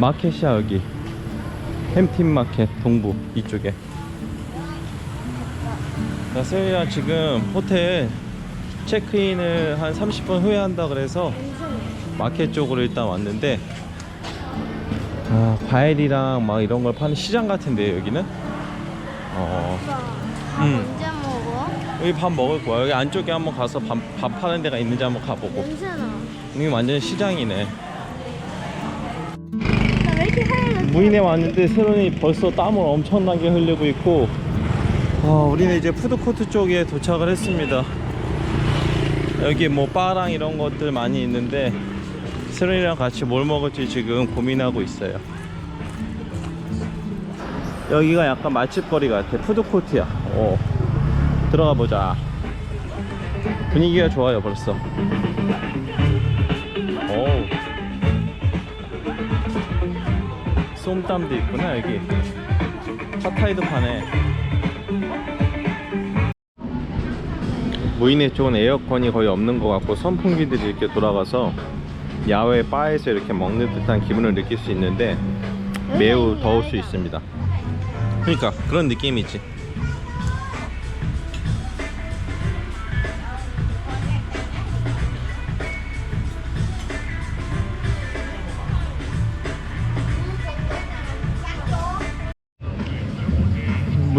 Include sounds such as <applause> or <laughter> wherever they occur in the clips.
마켓이야 여기. 햄팀 마켓 동부 이쪽에. 자 세리야 지금 호텔 체크인을 한 30분 후에 한다 그래서 마켓 쪽으로 일단 왔는데 아, 과일이랑 막 이런 걸 파는 시장 같은데 여기는? 어. 밥 음. 언제 먹어? 여기 밥 먹을 거야. 여기 안쪽에 한번 가서 밥, 밥 파는 데가 있는지 한번 가보고. 냄새나. 여기 완전 시장이네 무인에 왔는데 세론이 벌써 땀을 엄청나게 흘리고 있고 어, 우리는 이제 푸드코트 쪽에 도착을 했습니다. 여기 뭐 바랑 이런 것들 많이 있는데 세론이랑 같이 뭘 먹을지 지금 고민하고 있어요. 여기가 약간 맛집거리 같아. 푸드코트야. 어. 들어가 보자. 분위기가 좋아요 벌써 쏨땀도 있구나 여기. 팟타이도 파네 무인의 쪽은 에어컨이 거의 없는 것 같고 선풍기들이 이렇게 돌아가서 야외 바에서 이렇게 먹는 듯한 기분을 느낄 수 있는데 매우 더울 수 있습니다. 그러니까 그런 느낌이지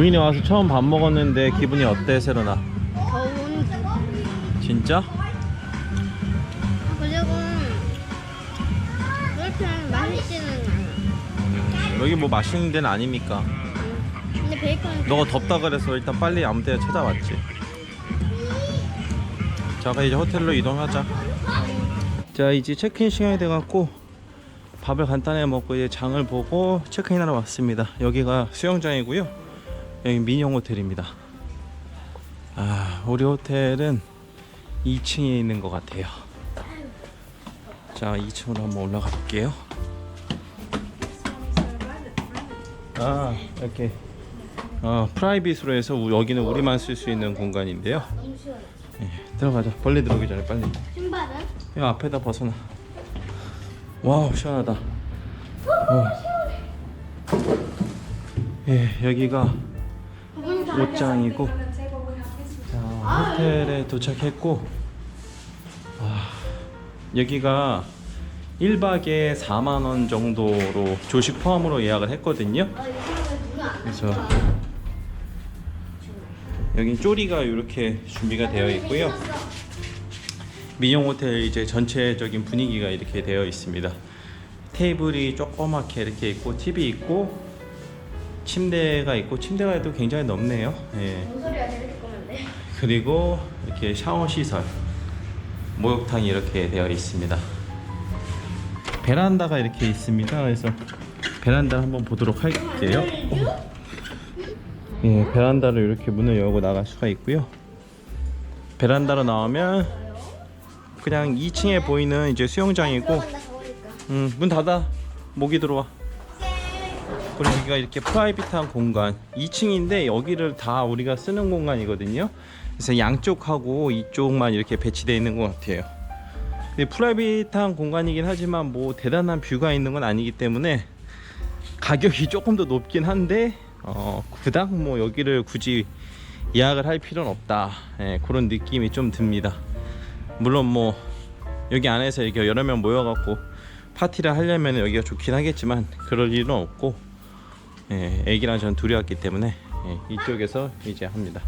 무인에 와서 처음 밥 먹었는데 기분이 어때 세로나? 더운. 진짜? 그리고 그렇게 맛있지는 않아. 여기 뭐 맛있는 데는 아니니까 근데 베이컨. 너가 덥다 그래서 일단 빨리 아무 데나 찾아왔지 자 그럼 이제 호텔로 이동하자 자 이제 체크인 시간이 돼갖고 밥을 간단히 먹고 이제 장을 보고 체크인하러 왔습니다 여기가 수영장이고요 여기 민영 호텔입니다 아 우리 호텔은 2층에 있는 것 같아요 자 2층으로 한번 올라가 볼게요 아 이렇게 어, 프라이빗으로 해서 우- 여기는 우리만 쓸 수 있는 공간인데요. 예, 들어가자. 벌레 들어오기 전에 빨리. 신발은? 이 앞에다 벗어놔. 와우 시원하다. 어. 예, 여기가 옷장이고. 자, 호텔에 도착했고. 와, 여기가 1박에 4만 원 정도로 조식 포함으로 예약을 했거든요. 그래서 여기 쪼리가 이렇게 준비가 되어 있고요. 민영 호텔 이제 전체적인 분위기가 이렇게 되어 있습니다. 테이블이 조그맣게 이렇게 있고 TV 있고 침대가 있고 침대가 또 굉장히 넓네요. 예. 뭔 소리야? 그리고 이렇게 샤워 시설, 목욕탕이 이렇게 되어 있습니다. 베란다가 이렇게 있습니다. 그래서 베란다 한번 보도록 할게요. 예, 베란다를 이렇게 문을 열고 나갈 수가 있고요. 베란다로 나오면 그냥 2층에 보이는 이제 수영장이고, 들어간다. 음, 문 닫아. 모기 들어와. 그리고 여기가 이렇게 프라이빗한 공간 2층인데 여기를 다 우리가 쓰는 공간이거든요. 그래서 양쪽하고 이쪽만 이렇게 배치되어 있는 것 같아요. 근데 프라이빗한 공간이긴 하지만 뭐 대단한 뷰가 있는 건 아니기 때문에 가격이 조금 더 높긴 한데 어, 그닥 뭐 여기를 굳이 예약을 할 필요는 없다. 예, 그런 느낌이 좀 듭니다. 물론 뭐 여기 안에서 이렇게 여러 명 모여갖고 파티를 하려면 여기가 좋긴 하겠지만 그럴 일은 없고 예, 애기랑 전 둘이 왔기 때문에 예, 이쪽에서 이제 합니다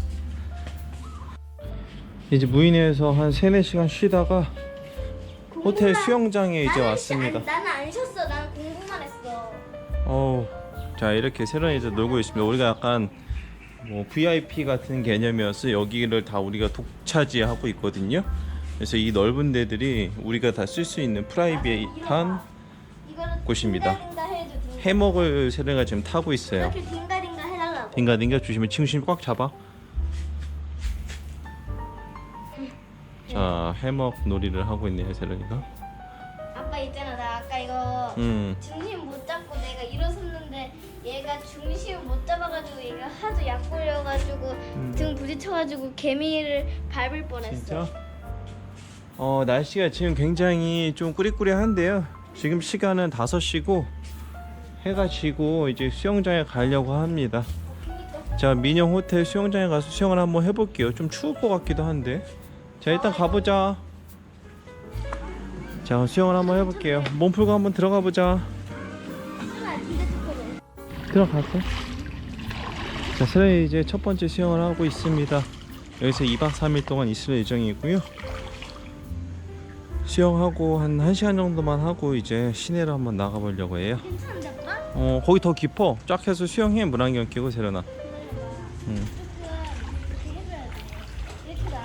이제 무인에서 한 3, 4시간 쉬다가 호텔 수영장에 이제 왔습니다 안, 나는 안 쉬었어. 나는 공부만 했어. 어우 자 이렇게 이제 놀고 있습니다 우리가 약간 뭐 VIP 같은 개념이어서 여기를 다 우리가 독차지하고 있거든요 그래서 이 넓은 데들이 우리가 다 쓸 수 있는 프라이빗한 이거를 곳입니다. 딩가딩가. 해먹을 세례가 지금 타고 있어요 이렇게 딩가딩가 해달라고. 딩가 딩가 주시면 칭심 꽉 잡아. 자 해먹 놀이를 하고 있네요 세련이가. 아빠 있잖아. 나 아까 이거 음. 중심 못 잡고 내가 일어섰는데 얘가 중심을 못 잡아가지고 얘가 하도 약 걸려가지고 등 부딪혀가지고 개미를 밟을 뻔했어. 진짜? 어 날씨가 지금 굉장히 좀 꾸리꾸리한데요. 지금 시간은 5시고 해가 지고 이제 수영장에 가려고 합니다. 자 민영 호텔 수영장에 가서 수영을 한번 해볼게요. 좀 추울 것 같기도 한데. 자 일단 가보자. 자 수영을 한번 해볼게요. 몸 풀고 한번 들어가 보자. 들어갔어. 자 세련이 이제 첫 번째 수영을 하고 있습니다. 여기서 2박 3일 동안 있을 예정이고요. 수영하고 한 1시간 정도만 하고 이제 시내로 한번 나가보려고 해요. 괜찮은데? 어 거기 더 깊어 쫙 해서 수영해 물안경 끼고 세련아 응. 했어.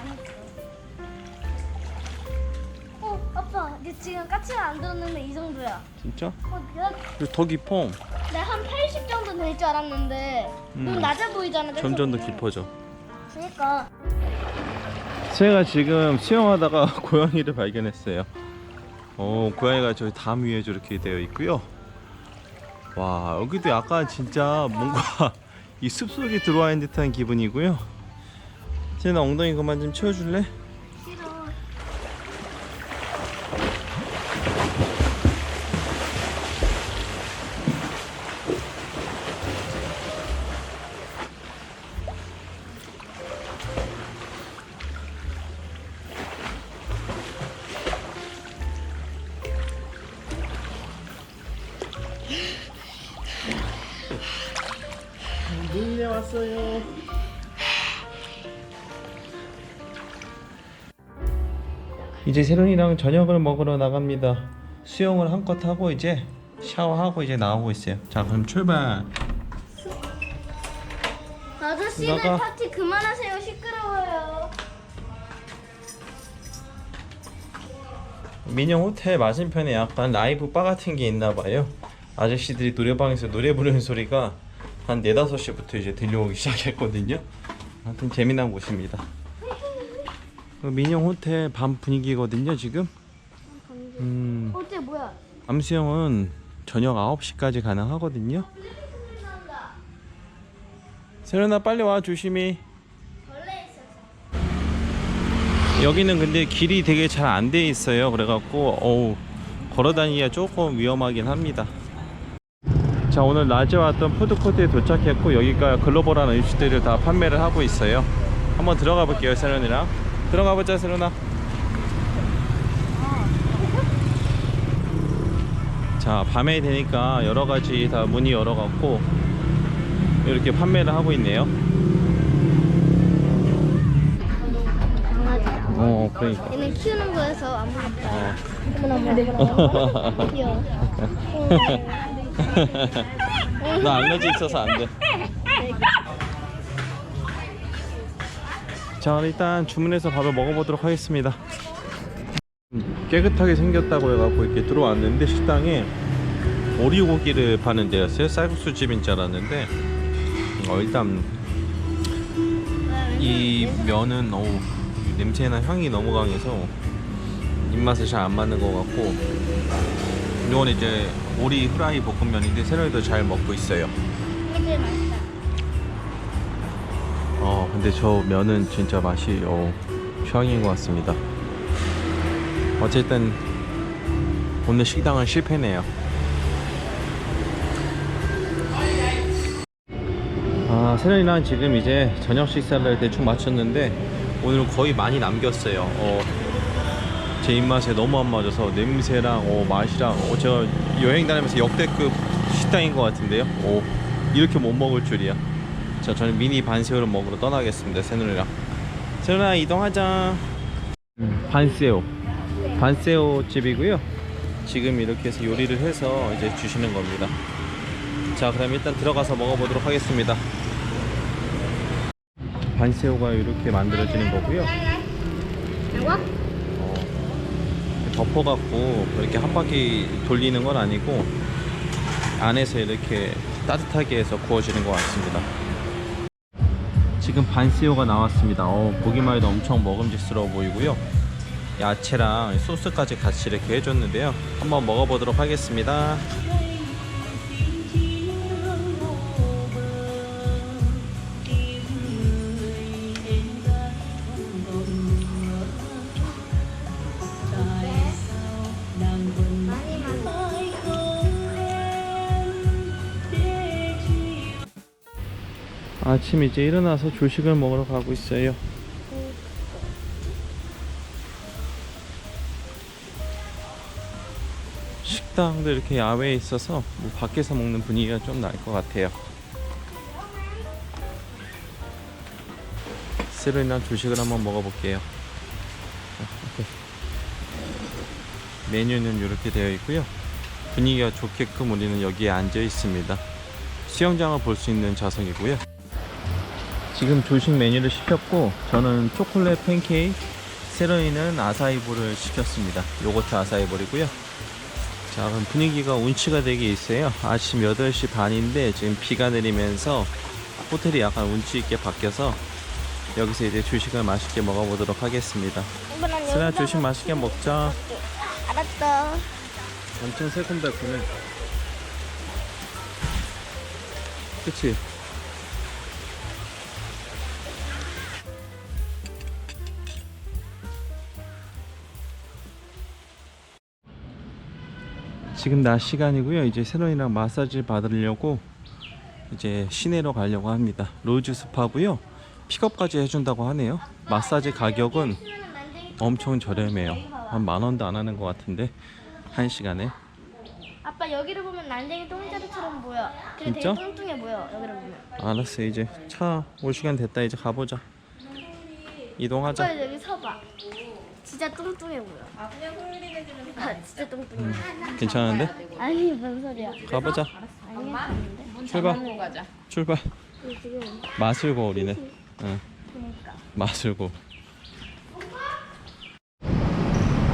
어, 아빠, 지금 까치가 안 들었는데 이 정도야. 진짜? 어, 내가, 더 깊어 내가 한80 정도 될 줄 알았는데 너무 음. 낮아 보이잖아. 점점 더. 깊어져 그러니까 제가 지금 수영하다가 <laughs> 고양이를 발견했어요 어 고양이가 저기 담 위에 저렇게 되어 있고요 와 여기도 약간 진짜 뭔가 <laughs> 이 숲속에 들어와 있는 듯한 기분이고요 세나 엉덩이 그만 좀 치워줄래? 물에 왔어요 이제 세론이랑 저녁을 먹으러 나갑니다. 수영을 한껏 하고 이제 샤워하고 이제 나오고 있어요. 자 그럼 출발. 아저씨들 나가. 파티 그만하세요. 시끄러워요. 민영 호텔 맞은편에 약간 라이브 바 같은 게 있나 봐요. 아저씨들이 노래방에서 노래 부르는 소리가 한 4, 5시부터 이제 들려오기 <laughs> 시작했거든요. 하여튼 재미난 곳입니다. 그 민영 호텔 밤 분위기거든요, 지금. 음, 어때 뭐야? 밤 수영은 저녁 9시까지 가능하거든요. 세련아 빨리 와 조심히. 여기는 근데 길이 되게 잘 안 돼 있어요. 그래갖고 어우 걸어 다니기가 조금 위험하긴 합니다. 자 오늘 낮에 왔던 푸드코트에 도착했고 여기가 글로벌한 음식들을 다 판매를 하고 있어요. 한번 들어가 볼게요, 세련이랑. 들어가 보자, 세련아. 자 밤에 되니까 여러 가지 다 문이 열어갖고 이렇게 판매를 하고 있네요. 어 그러니까. 얘는 키우는 거여서 안 무섭다. 어. 어머나 어머나. <laughs> 귀여워. <laughs> <laughs> 나 알러지 있어서 안 돼. 자, 일단 주문해서 밥을 먹어보도록 하겠습니다. 깨끗하게 생겼다고 해갖고 이렇게 들어왔는데 식당에 오리고기를 파는 데였어요. 쌀국수 집인 줄 알았는데 어, 일단 이 면은 어우 냄새나 향이 너무 강해서 입맛에 잘 안 맞는 것 같고 이건 이제 오리 후라이 볶음면인데 세로이도 잘 먹고 있어요. 이게 제일 맛있다. 어 근데 저 면은 진짜 맛이 어 최악인 것 같습니다. 어쨌든 오늘 식당은 실패네요. 아 세련이랑 지금 이제 저녁 식사를 대충 마쳤는데 오늘 거의 많이 남겼어요. 어, 제 입맛에 너무 안 맞아서 냄새랑 어, 맛이랑 어, 제가 여행 다니면서 역대급 식당인 것 같은데요. 어, 이렇게 못 먹을 줄이야. 자 저는 미니 반새우를 먹으러 떠나겠습니다 새누리랑. 새누리랑 이동하자. 음, 반새우. 반새우 집이고요. 지금 이렇게 해서 요리를 해서 이제 주시는 겁니다. 자 그럼 일단 들어가서 먹어보도록 하겠습니다. 반새우가 이렇게 만들어지는 거고요 덮어갖고 이렇게 한 바퀴 돌리는 건 아니고 안에서 이렇게 따뜻하게 해서 구워지는 것 같습니다. 지금 반새우가 나왔습니다. 어, 보기만 해도 엄청 먹음직스러워 보이고요. 야채랑 소스까지 같이 이렇게 해줬는데요. 한번 먹어보도록 하겠습니다. 아침 이제 일어나서 조식을 먹으러 가고 있어요. 식당도 이렇게 야외에 있어서 뭐 밖에서 먹는 분위기가 좀 날 것 같아요. 세로이랑 조식을 한번 먹어볼게요. <laughs> 메뉴는 이렇게 되어 있고요. 분위기가 좋게끔 우리는 여기에 앉아 있습니다. 수영장을 볼 수 있는 좌석이고요. 지금 조식 메뉴를 시켰고 저는 초콜릿 팬케이크, 세로이는 아사이볼을 시켰습니다. 요거트 아사이볼이고요. 자, 그럼 분위기가 운치가 되게 있어요. 아침 8시 반인데 지금 비가 내리면서 호텔이 약간 운치 있게 바뀌어서 여기서 이제 조식을 맛있게 먹어보도록 하겠습니다. 세라 조식 맛있게 먹자. 알았어. 엄청 새콤달콤해. 그치? 지금 낮 시간이고요. 이제 세론이랑 마사지 받으려고 이제 시내로 가려고 합니다. 로즈 스파고요. 픽업까지 해준다고 하네요. 마사지 가격은 엄청 저렴해요. 한 만 원도 안 하는 것 같은데 한 시간에. 아빠 여기를 보면 난쟁이 똥자루처럼 보여. 그래 진짜? 되게 뚱뚱해 보여. 여기를 보면. 알았어 이제 차 올 시간 됐다 이제 가보자. 이동하자. 아빠 여기 서봐. 진짜 뚱뚱해 보여. 아 진짜 뚱뚱해. 음. 괜찮은데? 아니 뭔 소리야? 가보자. 아니야. 출발. 출발. 지금 마술고 우리는. 응. 그러니까. 마술고.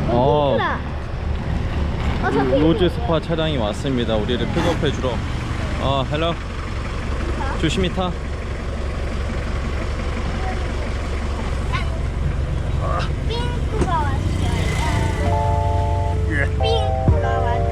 어, 호랑아. 어 저기. 로즈 스파 차량이 왔습니다. 우리를 픽업해 주러. 어, 헬로. 조심히 타. 冰葫芦娃是谁呀冰葫芦娃是